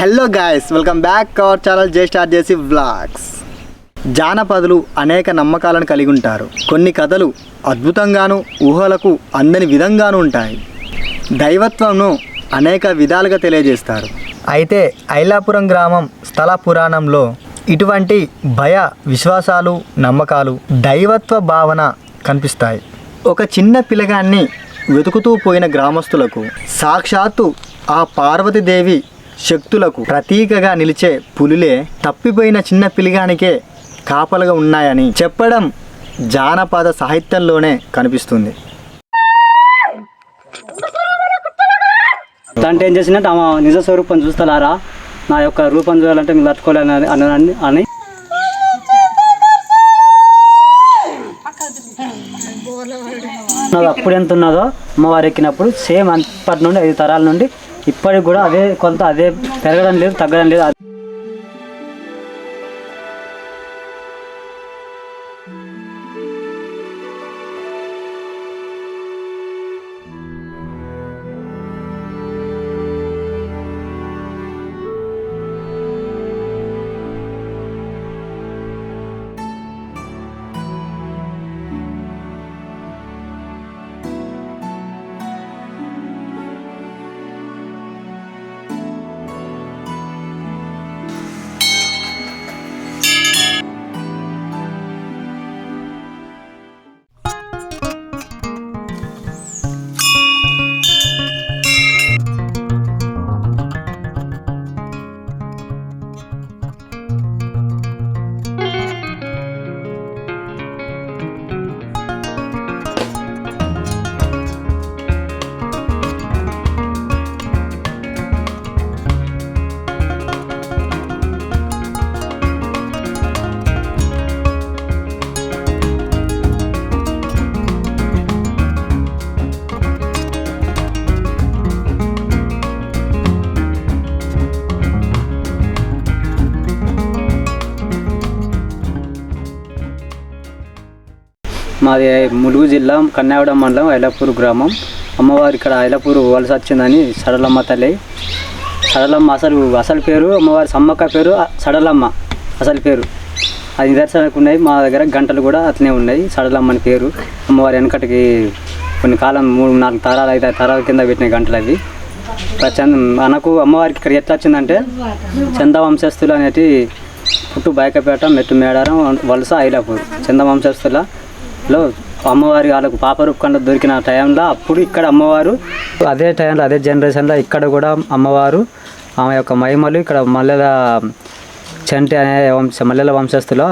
Hello guys welcome back our channel J start చేసి vlogs. జానపదులు అనేక నమ్మకాలను కలిగి ఉంటారు. కొన్ని కథలు అద్భుతంగాను ఊహలకు అందని విధంగాను ఉంటాయి. దైవత్వంను అనేక విధాలుగా తెలియజేస్తారు. అయితే ఐలాపురం గ్రామం స్థల పురాణంలో ఇటువంటి భయ విశ్వాసాలు నమ్మకాలు దైవత్వ భావన కనిపిస్తాయి. ఒక చిన్న పిల్లగాన్ని వెతుకుతూ పోయిన గ్రామస్తులకు సాక్షాత్తు ఆ పార్వతీదేవి శక్తులకు ప్రతీకగా నిలిచే పులులే తప్పిపోయిన చిన్న పిలిగానికే కాపలుగా ఉన్నాయని చెప్పడం జానపద సాహిత్యంలోనే కనిపిస్తుంది. దాంట్లో ఏం చేసినట్టు ఆమె నిజ స్వరూపం చూస్తలారా? నా యొక్క రూపం చూడాలంటే మీరు తట్టుకోలేని అని అని- అని అప్పుడు ఎంత ఉన్నదో అమ్మవారు ఎక్కినప్పుడు సేమ్ అప్పటి నుండి ఐదు తరాల నుండి ఇప్పటికి కూడా అదే కొంత అదే పెరగడం లేదు తగ్గడం లేదు. మాది ములుగు జిల్లా కన్యావడం మండలం ఐలాపూర్ గ్రామం. అమ్మవారు ఇక్కడ ఐలాపూర్ వలస వచ్చిందని సడలమ్మ తల్లి. సడలమ్మ అసలు అసలు పేరు అమ్మవారి సమ్మక్క పేరు సడలమ్మ అసలు పేరు. అది నిదర్శనకు ఉన్నాయి మా దగ్గర గంటలు కూడా అట్లనే ఉన్నాయి సడలమ్మ అని పేరు. అమ్మవారి వెనకటికి కొన్ని కాలం మూడు నాలుగు తరాలు ఐదు తరాల కింద పెట్టిన గంటలు అవి. చంద మనకు అమ్మవారికి ఇక్కడ ఎట్లా వచ్చిందంటే చంద వంశస్థులు అనేటి పుట్టు బయకపేట మెట్టు మేడారం వలస ఐలాపూర్ చంద లో అమ్మవారి వాళ్ళకు పాపరూపకండ దొరికిన టైంలో అప్పుడు ఇక్కడ అమ్మవారు అదే టైంలో అదే జనరేషన్లో ఇక్కడ కూడా అమ్మవారు ఆమె యొక్క మహిమలు ఇక్కడ మల్లెల చంటి అనే వంశ మల్లెల వంశస్థులో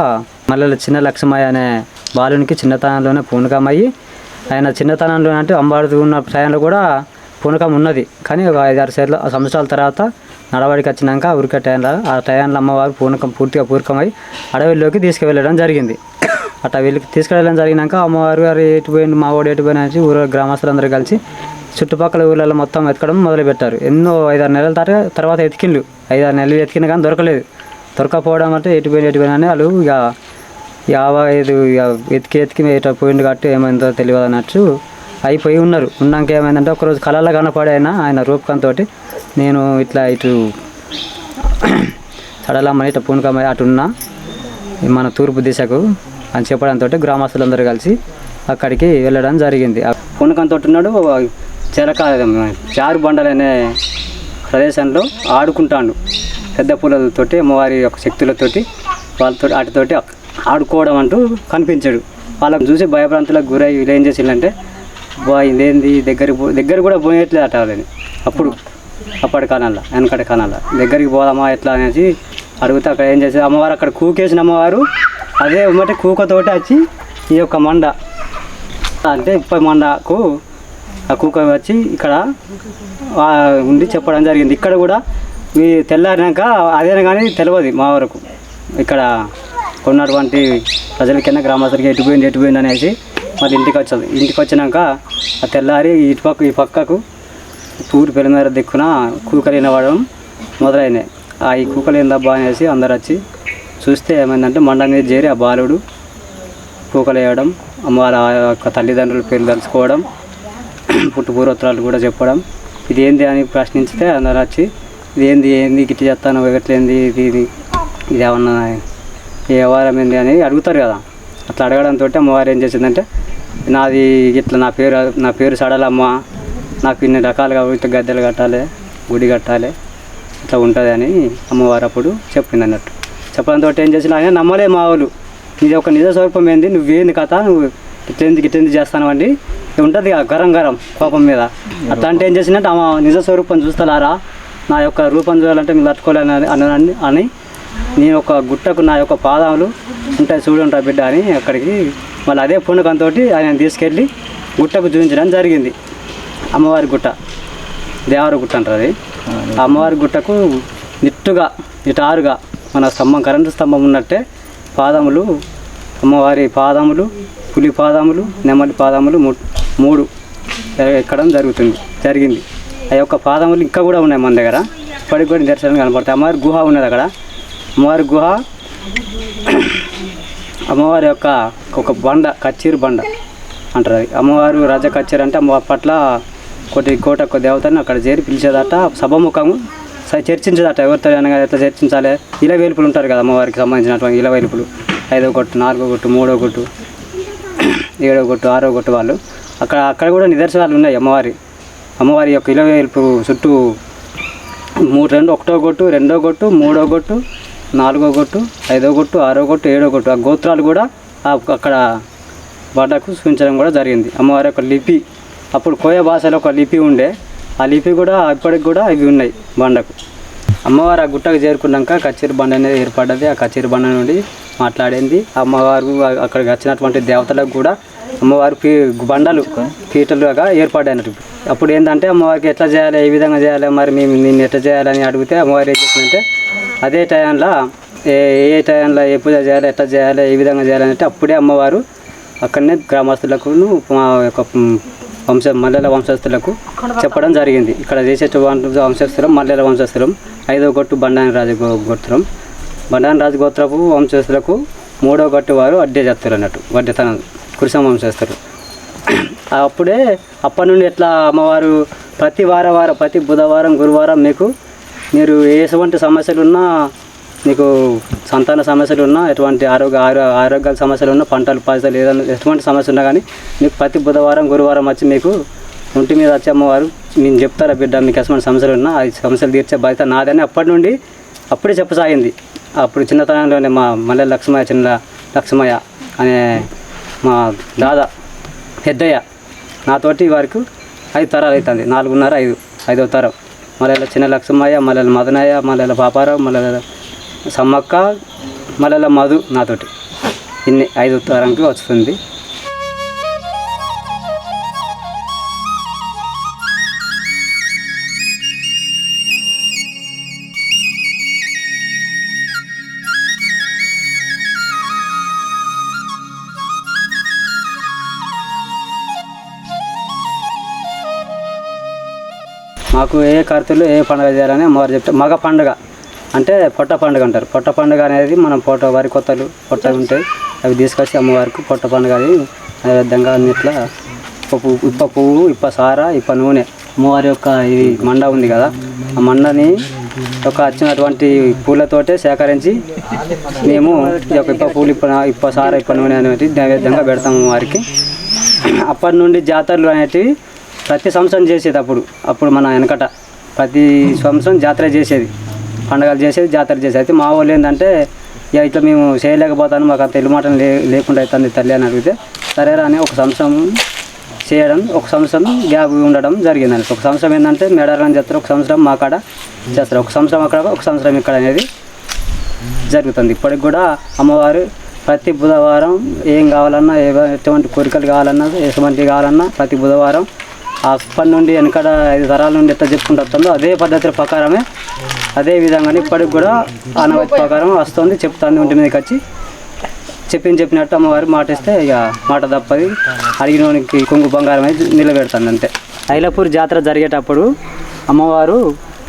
మల్లెల చిన్న లక్ష్మయ్య అనే బాలునికి చిన్నతనంలోనే పూనకమయ్యి ఆయన చిన్నతనంలో అంటే అమ్మవారి ఉన్న టైంలో కూడా పూనకం ఉన్నది. కానీ ఒక ఐదారు సేర్ల సంవత్సరాల తర్వాత నడవడికి వచ్చినాక ఉరికే టైంలో ఆ టైంలో అమ్మవారు పూనకం పూర్తిగా పూర్వకమై అడవిలోకి తీసుకువెళ్ళడం జరిగింది. అట్లా వెళ్ళి తీసుకెళ్ళడం జరిగినాక అమ్మవారు గారు ఎటు పోయింది మా వాడు ఎటు పోయిన అనేసి ఊరు గ్రామస్తులందరూ కలిసి చుట్టుపక్కల ఊళ్ళలో మొత్తం ఎతకడం మొదలుపెట్టారు. ఎన్నో ఐదారు నెలల తర్వాత తర్వాత ఎతికిండు ఐదారు నెలలు ఎతికిన కానీ దొరకలేదు. దొరకపోవడం అంటే ఎటు పోయిన ఎటు పోయిన అని వాళ్ళు ఇక యాభై ఐదు ఇక ఎతికి ఎతికి ఎటు పోయిండు కాబట్టి ఏమైందో తెలియదు అన్నట్టు అయిపోయి ఉన్నారు. ఉన్నాక ఏమైందంటే ఒకరోజు కళలో కనపడే ఆయన ఆయన రూపకంతో నేను ఇట్లా ఇటు సడలమ్మని ఇట్లా పూనుకమ్మ అటు ఉన్నా. మన తూర్పు దిశకు అని చెప్పడంతో గ్రామస్తులందరూ కలిసి అక్కడికి వెళ్ళడం జరిగింది. ఆ ఉన్నాడు చెరక చారు బండలు అనే ప్రదేశంలో ఆడుకుంటాడు. పెద్ద పూలతోటి అమ్మవారి యొక్క శక్తులతోటి వాళ్ళతో వాటితోటి ఆడుకోవడం అంటూ కనిపించాడు. వాళ్ళని చూసి భయభ్రాంతులకు గురై వీళ్ళు ఏం చేసిందంటే బా ఇదేంది? దగ్గర దగ్గర కూడా పోయేట్లేదు అట వాళ్ళని. అప్పుడు అప్పటి కాలంలో వెనకటి కాలంలో. దగ్గరికి పోదామా ఎట్లా? అనేసి అడిగితే అక్కడ ఏం చేసేది అమ్మవారు అక్కడ కూకేసిన అమ్మవారు అదే ఉమ్మటి కూకతోటి వచ్చి ఈ యొక్క మండ. అంటే ఇప్పటి మండకు ఆ కూక వచ్చి ఇక్కడ ఉండి చెప్పడం జరిగింది. ఇక్కడ కూడా ఈ తెల్లారినాక అదే కానీ తెలియదు మా వరకు. ఇక్కడ కొన్నటువంటి ప్రజలకైనా గ్రామస్తులకి ఎటు పోయింది ఎటు పోయింది అనేసి మళ్ళీ ఇంటికి వచ్చేది ఇంటికి వచ్చినాక ఆ తెల్లారి ఇటు పక్క ఈ పక్కకు ఊరు మీద దిక్కున కూకలు వినవడం మొదలైనాయి. ఆ ఈ కూకలు ఏందబ్బా అనేసి అందరు వచ్చి చూస్తే ఏమైందంటే మండ మీద చేరి ఆ బాలుడు కూకలు వేయడం అమ్మవారి ఆ యొక్క తల్లిదండ్రుల పేరు తలుచుకోవడం పుట్టు పూర్వోత్తరాలు కూడా చెప్పడం. ఇది ఏంది అని ప్రశ్నించితే అందరు వచ్చి ఇది ఏంది ఏంది గిట్ల చేస్తాను ఎట్లేంది ఇది ఇది ఇది ఏమన్నా ఏ వ్యవహారం ఏంది అని అడుగుతారు కదా. అట్లా అడగడంతో అమ్మవారు ఏం చేసిందంటే నాది ఇట్లా నా పేరు నా పేరు సడలమ్మ నాకు ఇన్ని రకాలుగా ఇట్లా గద్దెలు కట్టాలి గుడి కట్టాలి ఇట్లా ఉంటుంది అని అమ్మవారు అప్పుడు చెప్పింది అన్నట్టు చెప్పడంతో ఏం చేసిన ఆయన నమ్మలే మా వాళ్ళు ఇది ఒక నిజ స్వరూపం ఏంది? నువ్వేంది కథ? నువ్వు ఇట్లేంది గిట్లేంది చేస్తాను అండి. ఉంటుంది గరం గరం కోపం మీద. అట్లా అంటే ఏం చేసినట్టు ఆమె నిజ స్వరూపం చూస్తారా నా యొక్క రూపం చూడాలంటే మీరు తట్టుకోలేని అని అని నేను ఒక గుట్టకు నా యొక్క పాదాలు ఉంటాయి చూడు ఉంటాయి బిడ్డ అని అక్కడికి మళ్ళీ అదే పుణకంతో ఆయన తీసుకెళ్ళి గుట్టకు చూపించడం జరిగింది. అమ్మవారి గుట్ట. దేవర గుట్ట అంటారు అది. అమ్మవారి గుట్టకు నిట్టుగా నిటారుగా మన స్తంభం కరెంటు స్తంభం ఉన్నట్టే పాదములు అమ్మవారి పాదములు పులి పాదములు నెమలి పాదములు మూ- మూడు ఎక్కడం జరుగుతుంది జరిగింది. ఆ యొక్క పాదములు ఇంకా కూడా ఉన్నాయి మన దగ్గర. ఇప్పటికి కూడా దర్శనం కనపడతాయి అమ్మవారి గుహ ఉన్నది అక్కడ. అమ్మవారి గుహ అమ్మవారి యొక్క ఒక బండ కచ్చీరు బండ అంటారు అది. అమ్మవారు రాజ కచ్చీరు అంటే అమ్మవారి పట్ల కోటి కోట ఒక దేవతని అక్కడ చేరి పిలిచేదట. సభముఖము చర్చించదట. ఎవరితో అనగా ఎట్లా చర్చించాలి? ఇలా వేలుపులు ఉంటారు కదా అమ్మవారికి సంబంధించినటువంటి ఇలా వేలుపులు. ఐదో కొట్టు నాలుగో కొట్టు మూడో కొట్టు ఏడో కొట్టు ఆరో కొట్టు వాళ్ళు. అక్కడ అక్కడ కూడా నిదర్శనాలు ఉన్నాయి అమ్మవారి. అమ్మవారి యొక్క ఇలా వేలుపు చుట్టూ మూడు రెండు ఒకటో కొట్టు రెండో కొట్టు మూడో కొట్టు నాలుగో కొట్టు ఐదో కొట్టు ఆరో కొట్టు ఏడో కొట్టు. ఆ గోత్రాలు కూడా అక్కడ బడ్డకు సూచించడం కూడా జరిగింది. అమ్మవారి యొక్క లిపి అప్పుడు కోయ భాషలో ఒక లిపి ఉండే. ఆ లిపి కూడా ఇప్పటికి కూడా ఇవి ఉన్నాయి బండకు. అమ్మవారు ఆ గుట్టకు చేరుకున్నాక కచేరి బండ అనేది ఏర్పడ్డది. ఆ కచేరి బండ నుండి మాట్లాడింది. అమ్మవారు అక్కడికి వచ్చినటువంటి దేవతలకు కూడా అమ్మవారు పీ బండలు పీటలుగా ఏర్పడ్డాయి అప్పుడు ఏంటంటే అమ్మవారికి ఎట్లా చేయాలి ఏ విధంగా చేయాలి మరి మేము నిన్ను ఎట్లా చేయాలని అడిగితే అమ్మవారు ఏం చేసిందంటే అదే టైంలో ఏ ఏ టైంలో ఏ పూజ చేయాలి ఎట్లా చేయాలి ఏ విధంగా చేయాలని అంటే అప్పుడే అమ్మవారు అక్కడనే గ్రామస్తులకు మా యొక్క వంశ మల్లెల వంశస్థులకు చెప్పడం జరిగింది. ఇక్కడ చేసేటువంటి వంశస్థులం మల్లెల వంశస్థులం ఐదో గొట్టు బండాని రాజు గో- గోత్రం బండాని రాజు గోత్రపు వంశస్థులకు మూడో గట్టు వారు అడ్డే చేస్తారు అన్నట్టు వడ్డతన కురిసం వంశస్థులు. అప్పుడే అప్పటి నుండి ఎట్లా అమ్మవారు ప్రతి వారవారం ప్రతి బుధవారం గురువారం మీకు మీరు ఎటువంటి సమస్యలు ఉన్నా మీకు సంతాన సమస్యలు ఉన్నా ఎటువంటి ఆరోగ్య ఆరో- ఆరోగ్య సమస్యలు ఉన్నా పంటలు పాసాలు ఏదైనా ఎటువంటి సమస్య ఉన్నా కానీ మీకు ప్రతి బుధవారం గురువారం వచ్చి మీకు ఒంటి మీద వచ్చి అమ్మవారు నేను చెప్తారా బిడ్డ మీకు ఎటువంటి సమస్యలు ఉన్నా ఆ సమస్యలు తీర్చే బాధ్యత నాదని అప్పటి నుండి అప్పుడే చెప్పసాగింది. అప్పుడు చిన్నతనంలోనే మా మల్లె లక్ష్మయ్య చిన్న లక్ష్మయ్య అనే మా దాదా పెద్దయ్య నాతోటి వారికి ఐదు తరాలు అవుతుంది నాలుగున్నర ఐదు ఐదో తరం. మళ్ళీ చిన్న లక్ష్మయ్య మళ్ళీ మదనయ్య మళ్ళీ పాపారావు మళ్ళీ సమ్మక్క మళ్ళీ మధు నాతోటి. ఇన్ని ఐదు తరంకి వస్తుంది. మాకు ఏ కార్తీలు ఏ పండుగ చేయాలని అమ్మవారు చెప్తే మగ పండుగ. అంటే పొట్ట పండుగ అంటారు. పొట్ట పండుగ అనేది మనం పొట్ట వరి కొత్తలు పొట్ట ఉంటాయి. అవి తీసుకొచ్చి అమ్మవారికి పొట్ట పండుగ అది విధంగా అన్నిట్లా ఇప్ప పువ్వు ఇప్ప పువ్వు ఇప్ప సార ఇప్ప నూనె. అమ్మవారి యొక్క ఇది మండ ఉంది కదా. ఆ మండని ఒక వచ్చినటువంటి పూలతోటే సేకరించి మేము ఈ యొక్క ఇప్ప పూలు ఇప్ప ఇప్ప సార ఇప్ప నూనె అనేది నైవేద్యంగా పెడతాము వారికి అప్పటి నుండి జాతరలు అనేటివి ప్రతి సంవత్సరం చేసేది అప్పుడు. అప్పుడు మన వెనకట ప్రతి సంవత్సరం జాతర చేసేది. పండగలు చేసేది జాతర చేసేది. అయితే మా వాళ్ళు ఏంటంటే ఇక ఇట్లా మేము చేయలేకపోతాను మాకు అంత ఎల్లుమాటం లే లేకుండా అవుతుంది తల్లి అని అడిగితే సరేరా అని ఒక సంవత్సరం చేయడం ఒక సంవత్సరం గ్యాప్ ఉండడం జరిగిందండి. ఒక సంవత్సరం ఏంటంటే మేడారం చేస్తారు ఒక సంవత్సరం మా కాడ చేస్తారు ఒక సంవత్సరం అక్కడ ఒక సంవత్సరం ఇక్కడ అనేది జరుగుతుంది. ఇప్పటికి కూడా అమ్మవారు ప్రతి బుధవారం ఏం కావాలన్నా ఏ ఎటువంటి కోరికలు కావాలన్నా ఎటువంటి కావాలన్నా ప్రతి బుధవారం అప్పటి నుండి వెనకడ ఐదు తరాల నుండి ఎట్లా చెప్పుకుంటూ వస్తుందో అదే పద్ధతి ప్రకారమే అదే విధంగానే ఇప్పటికి కూడా ఆనవాయితీ ప్రకారం వస్తుంది చెప్తాను ఒంటి మీదకి వచ్చి. చెప్పింది చెప్పినట్టు అమ్మవారు మాట ఇస్తే ఇక మాట తప్పది. అడిగినోనికి కుంగు బంగారం అయితే నిలబెడుతుంది అంతే. ఐలపూర్ జాతర జరిగేటప్పుడు అమ్మవారు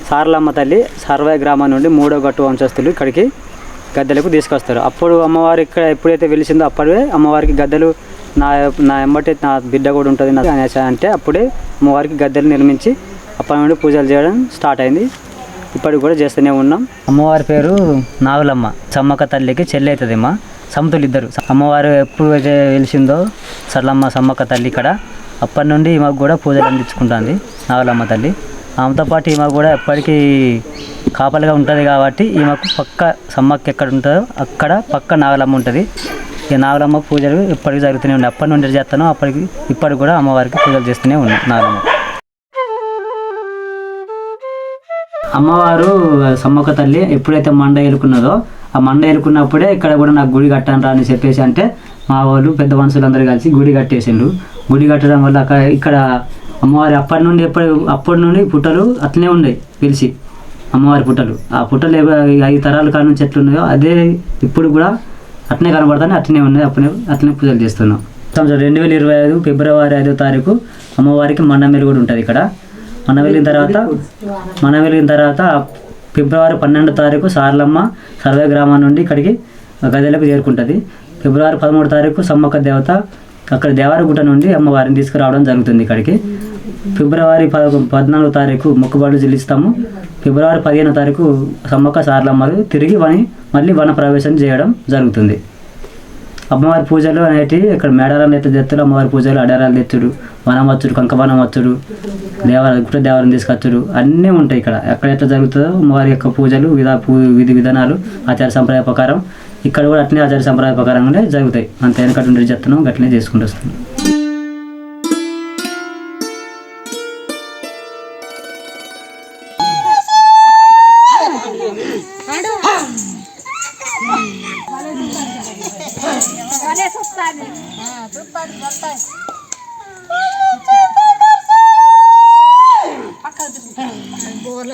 సారలమ్మ తల్లి సర్వయ గ్రామం నుండి మూడో గట్టు వంశస్థులు ఇక్కడికి గద్దెలకు తీసుకొస్తారు. అప్పుడు అమ్మవారు ఇక్కడ ఎప్పుడైతే వెలిసిందో అప్పుడే అమ్మవారికి గద్దెలు నా నా ఎంబటి నా బిడ్డ కూడా ఉంటుంది అనేసి అంటే అప్పుడే అమ్మవారికి గద్దెలు నిర్మించి అప్పటి నుండి పూజలు చేయడం స్టార్ట్ అయింది. ఇప్పటికి కూడా చేస్తూనే ఉన్నాం. అమ్మవారి పేరు నాగులమ్మ. సమ్మక్క తల్లికి చెల్లి అవుతుంది అమ్మ సమతులు ఇద్దరు. అమ్మవారు ఎప్పుడు వెలిసిందో సర్లమ్మ సమ్మక్క తల్లి ఇక్కడ. అప్పటి నుండి ఈమెకు కూడా పూజలు అందించుకుంటుంది నాగులమ్మ తల్లి. ఆమెతో పాటు ఈమె కూడా ఎప్పటికీ కాపలిగా ఉంటుంది కాబట్టి ఈమెకు పక్క సమ్మక్క ఎక్కడ ఉంటుందో అక్కడ పక్క నాగలమ్మ ఉంటుంది. ఈ నాగలమ్మ పూజలు ఇప్పటికీ జరుగుతూనే ఉన్నాయి. అప్పటి నుండి చేస్తాను అప్పటికి ఇప్పటికి కూడా అమ్మవారికి పూజలు చేస్తూనే ఉన్నాయి నాగలమ్మ. అమ్మవారు సమ్మక్క తల్లి ఎప్పుడైతే మండ ఎరుకున్నదో ఆ మండ ఎరుకున్నప్పుడే ఇక్కడ కూడా నాకు గుడి కట్టాను రా అని చెప్పేసి అంటే మా వాళ్ళు పెద్ద మనుషులందరూ కలిసి గుడి కట్టేసిండ్రు. గుడి కట్టడం వల్ల అక్కడ ఇక్కడ అమ్మవారి అప్పటి నుండి ఎప్పటి అప్పటి నుండి పుట్టలు అట్లనే ఉన్నాయి పిలిచి అమ్మవారి పుట్టలు. ఆ పుట్టలు ఐదు తరాల కాడ నుంచి ఎట్లున్నాయో అదే ఇప్పుడు కూడా అట్నే కనబడతానే అట్లనే ఉన్నాయి అప్పుడే అట్లనే పూజలు చేస్తున్నాం. సంవత్సరం రెండు వేల ఇరవై ఐదు ఫిబ్రవరి ఐదో తారీఖు అమ్మవారికి మండమేలు కూడా ఉంటుంది ఇక్కడ. మనం వెళ్ళిన తర్వాత మనం వెళ్ళిన తర్వాత ఫిబ్రవరి పన్నెండో తారీఖు సార్లమ్మ సర్వే గ్రామం నుండి ఇక్కడికి గదిలకు చేరుకుంటుంది. ఫిబ్రవరి పదమూడు తారీఖు సమ్మక్క దేవత అక్కడ దేవరగుట్ట నుండి అమ్మవారిని తీసుకురావడం జరుగుతుంది ఇక్కడికి. ఫిబ్రవరి పద పద్నాలుగో తారీఖు మొక్కుబడులు చెల్లిస్తాము. ఫిబ్రవరి పదిహేనో తారీఖు సమ్మక్క సార్లమ్మలు తిరిగి వని మళ్ళీ వన ప్రవేశం చేయడం జరుగుతుంది. అమ్మవారి పూజలు అనేటివి ఇక్కడ మేడారాలు ఎత్త తెత్తుడు అమ్మవారి పూజలు అడారాలు తెచ్చుడు వనమచ్చుడు వచ్చుడు కంకవనం వచ్చుడు దేవాల గుట్ట దేవాలయం తీసుకొచ్చుడు అన్నీ ఉంటాయి ఇక్కడ. ఎక్కడ ఎట్లా జరుగుతుందో అమ్మవారి యొక్క పూజలు విధా పూ విధి విధానాలు ఆచార సంప్రదాయ ప్రకారం. ఇక్కడ కూడా అట్లనే ఆచార సంప్రదాయ ప్రకారంగానే జరుగుతాయి. అంత వెనకటి ఉండే చెప్తున్నాం గట్లనే చేసుకుంటూ వస్తున్నాం. బోర్ల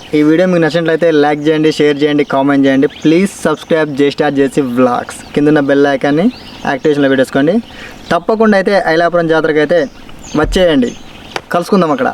ఈ వీడియో మీకు నచ్చినట్లయితే లైక్ చేయండి షేర్ చేయండి కామెంట్ చేయండి. ప్లీజ్ సబ్స్క్రైబ్ జేస్టార్ చేసి జేసీ వ్లాగ్స్ కింద బెల్ ఐకాన్ని యాక్టివేషన్లో పెట్టేసుకోండి తప్పకుండా అయితే ఐలాపురం జాతరకు అయితే వచ్చేయండి. కలుసుకుందాం అక్కడ.